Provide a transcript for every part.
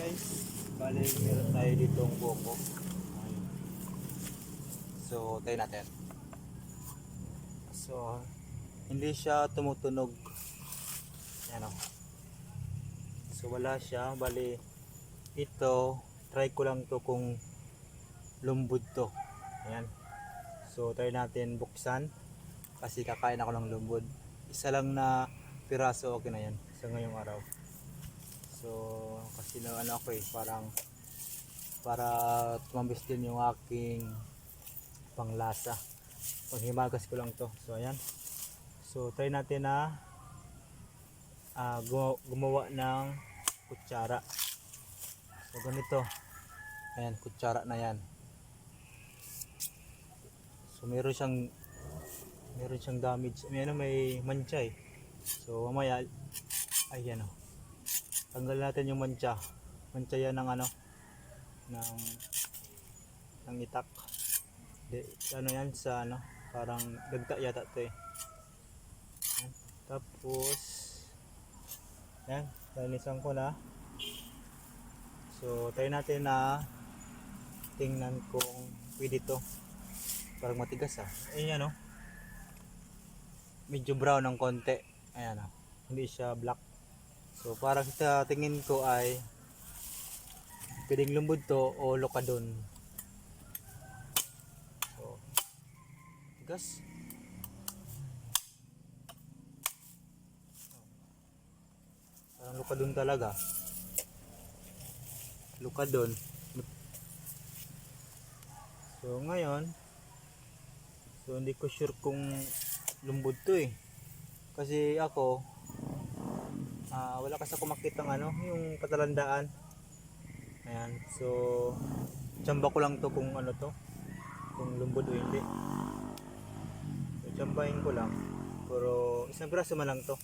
guys, bali meron tayo ditong buko. So, tayo natin. So, hindi siya tumutunog. Yan o. So, wala siya. Bali, ito, try ko lang to kung lumbod to. Ayan. So, try natin buksan. Kasi kakain ako ng lumbod. Isa lang na piraso, okay na yan. Sa ngayong araw. So, kasi na ano ako eh, parang para tumambis din yung aking panglasa. Panghimagas ko lang to. So, ayan. So, try natin na ah, gumawa, ng kutsara. So, ganito. Ayan, kutsara na yan. So, meron siyang meron siyang damage. May ano, may mancha eh. So, mamaya, ayan o. Tanggal natin yung mancha. Mancha yan ng ano, ng, ng itak. De, ano yan sa ano, parang dagta yata to eh. Tapos, yan, linisan ko na. So, try natin na tingnan kung pwede to. Parang matigas ah. Ayan oh. Medyo brown ng konti. Ayan oh. Hindi siya black. So, parang sa tingin ko ay pwedeng lumbod to o lokadon. So, tigas. Parang lokadon talaga. Lokadon. So, ngayon, so hindi ko sure kung lumbod to eh. Kasi ako, ah wala kasi ako makita ng ano, yung patalandaan. Ayan, so, tsamba ko lang to kung ano to, kung lumbod o hindi. So, tsambahin ko lang. Pero, isang braso man lang to.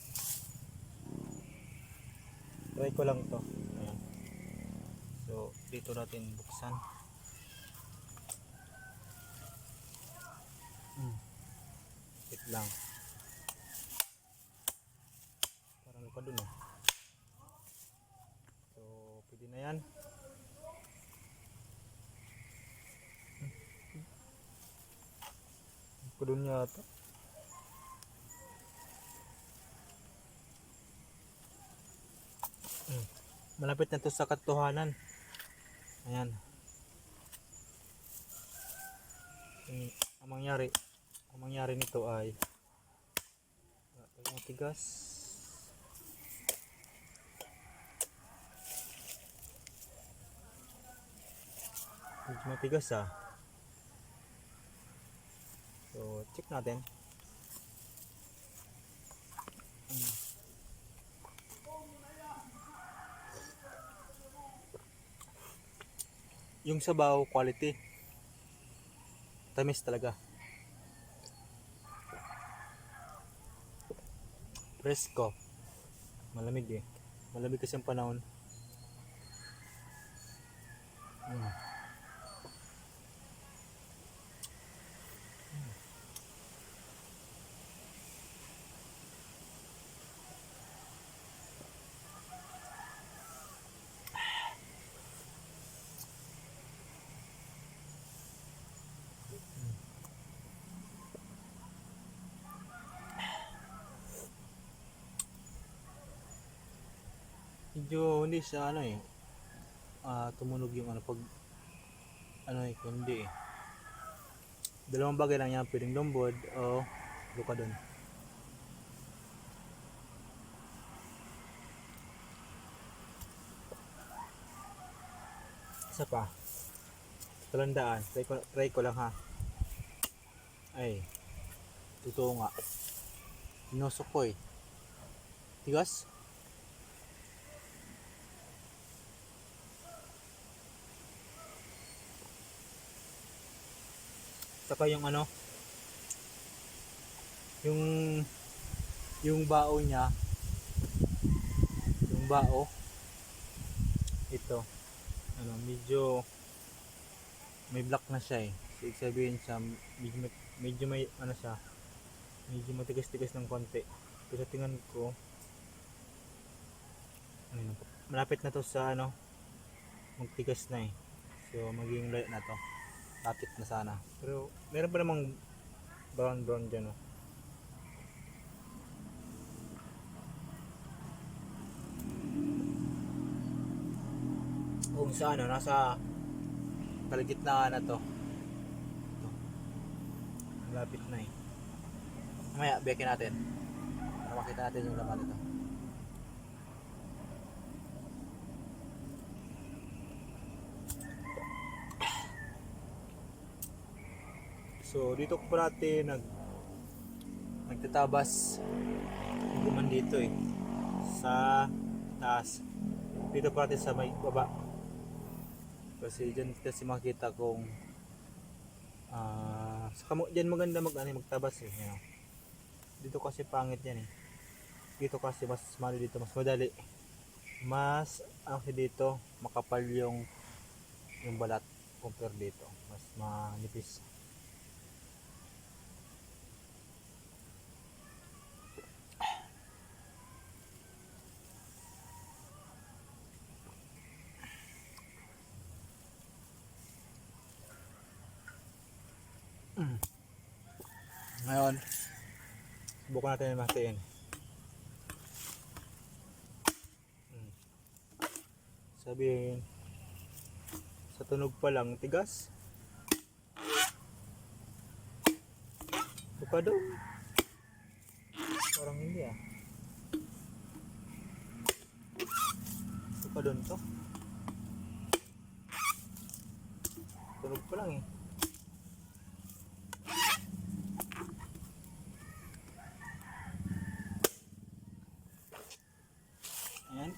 Try ko lang to. Ayan. So, dito natin buksan. Hmm. Wait lang. Lupa dun eh. So, pwede na yan. Lupa dun yata. Malapit na to sa katuhanan. Ayan. Ang, ang mangyari, ang mangyari nito ay matigas. Medyo matigas ah. So, check natin. Yung sabaw quality. Tamis talaga. Fresco. Malamig eh. Malamig kasi ang panahon. Mm. Medyo hindi siya ano eh. Ah, tumunog yung ano pag ano eh, kundi eh. Dalawang bagay lang yan, pwedeng lumbod o luka doon. Isa pa. Talandaan. Try ko, try ko lang ha. Ay. Totoo nga. Inosok ko eh. Tigas? Saka yung ano, yung yung bao niya, yung bao, ito, ano, medyo may black na siya eh. So, sabihin siya, medyo, may- medyo may, ano siya, medyo matigas-tigas ng konti. Pero sa tingin ko, ano malapit na to sa ano, magtigas na eh. So magiging light na to. Lapit na sana. Pero meron pa namang brown brown dyan oh. Kung sa ano, nasa kalagitnaan na to. Ito. Malapit na eh. Mamaya, bekin natin. Para makita natin yung laman nito. So, dito ko parati nag nagtatabas. Guman dito eh. Sa taas. Dito parati sa may baba. Kasi dyan kasi makita kung ah sa kamo dyan maganda mag ano, magtabas eh you dito kasi pangit yan eh. Dito kasi mas mali dito mas madali. Mas ano kasi dito makapal yung yung balat compare dito. Mas manipis Ngayon, subukan natin yung matiin. Hmm. Sabihin, sa tunog pa lang, tigas. Pa daw. Parang hindi ah. Pa doon to. Tunog pa lang eh. Ayan.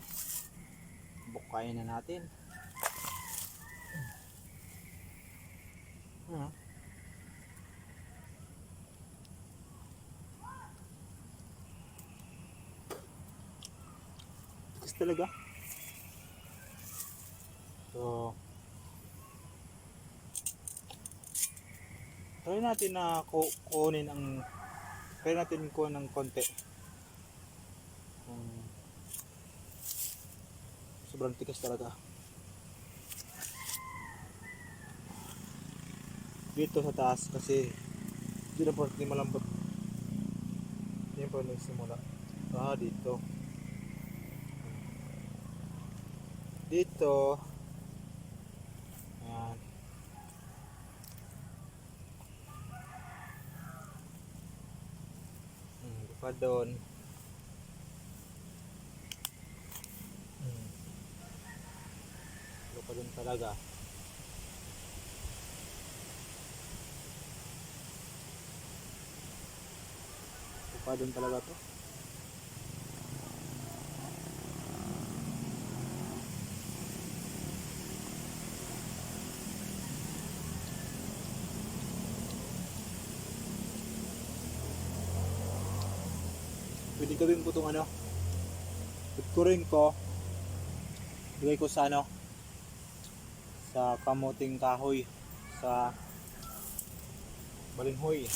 Bukayin na natin. Hmm. Tigas talaga. So, try natin na ku kunin ang try natin kunin ng konti. Kung sobrang tigas talaga. Dito sa taas kasi hindi po hindi malambot. Hindi po nagsimula. Ah dito. Dito. Ayan. Hmm, pa doon hmm. Ito pa din talaga. Pa din talaga to. Pwede gawin ko itong ano. Pagkurin ko. Bigay ko sa ano. Sa kamuting kahoy. Sa balinghoy.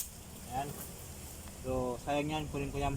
Ayan. So, sayang yan. Kunin ko yan.